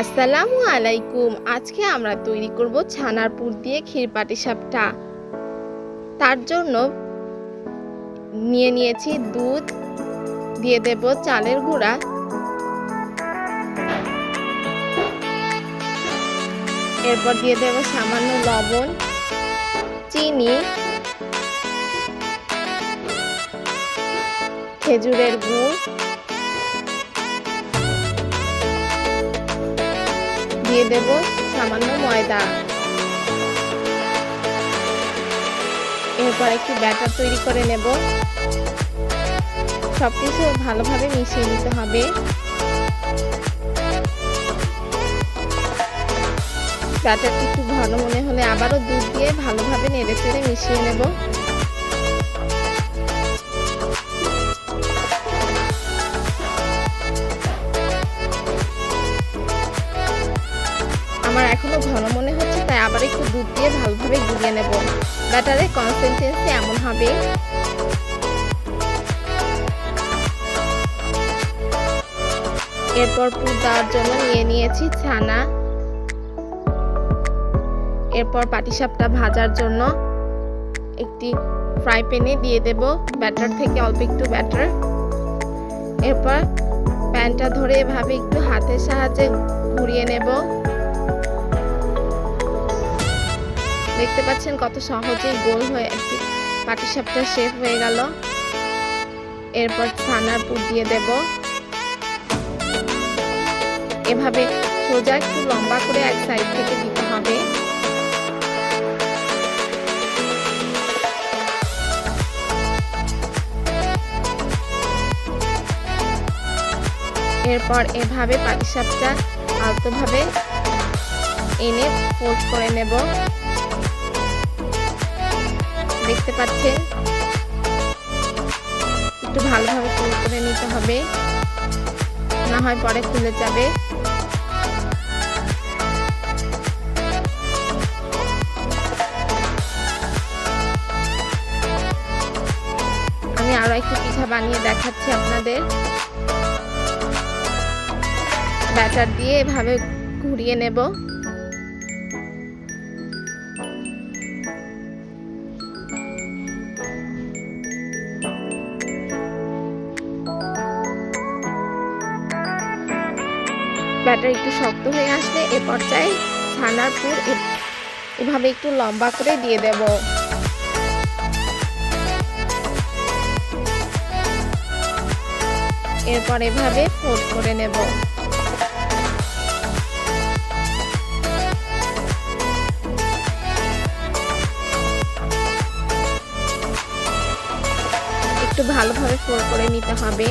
আসসালামু আলাইকুম। আজকে আমরা তৈরি করব ছানার পুর দিয়ে ক্ষীর পাটিসাপটা। তার জন্য নিয়ে নিয়েছি দুধ, দিয়ে দেব চালের গুঁড়া। এরপর দিয়ে দেব সামান্য লবণ, চিনি, খেজুরের গুড়। দিয়ে দেব সামান্য ময়দা। এরপর একটি ব্যাটার তৈরি করে নেব। সবকিছু ভালোভাবে মিশিয়ে নিতে হবে। ব্যাটারটি একটু ঘন মনে হলে আবারও দুধ দিয়ে ভালোভাবে নেড়ে চেড়ে মিশিয়ে নেব। ঘন মনে হচ্ছে, তাই আবার একটু দুধ দিয়ে ভালোভাবে গুলিয়ে নেব। ব্যাটারের কনসিস্টেন্সি এমন হবে। এরপর পুর দেওয়ার জন্য নিয়ে নিয়েছি ছানা। এরপর পাটিসাপটা ভাজার জন্য একটি ফ্রাই প্যানে দিয়ে দেব। ব্যাটার থেকে অল্প একটু ব্যাটার। এরপর প্যানটা ধরে এভাবে একটু হাতের সাহায্যে ঘুরিয়ে নেব। দেখতে পাচ্ছেন কত সহজেই গোল হয়ে একটি পাটিসাপটা শেপ হয়ে গেল। এরপর ছানার পুর দিয়ে দেব। এভাবে সোজা একটু লম্বা করে এক সাইড থেকে দিতে হবে। এরপর এভাবে পাটিসাপটা আলতোভাবে এনে ফোল্ড করে নেব। দেখতে পাচ্ছেন। একটু ভালোভাবে ফোল্ড করে নিতে হবে। না হয় পরে খুলে যাবে। আমি আরও একটু পিঠা বানিয়ে দেখাচ্ছি আপনাদের। ব্যাটার দিয়ে এভাবে ঘুরিয়ে নেব। ব্যাটার একটু শক্ত হয়ে আসলে এ পর্যায়ে ছানার পুর এভাবে একটু লম্বা করে দিয়ে দেব। এরপর এভাবে ফোল্ড করে নেব। একটু ভালোভাবে ফোল্ড করে নিতে হবে।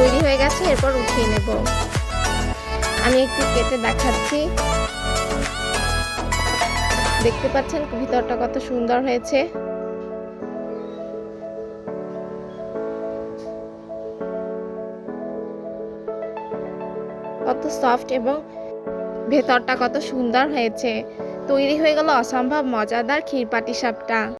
তৈরি হয়ে গেছে, এরপর উঠিয়ে নেব। আমি একটু কেটে দেখাচ্ছি। দেখতে পাচ্ছেন ভিতরটা কত সুন্দর হয়েছে। কত সফট এবং ভেতরটা কত সুন্দর হয়েছে। তৈরি হয়ে গেল অসম্ভব মজাদার ক্ষীরপাটি সাপটা।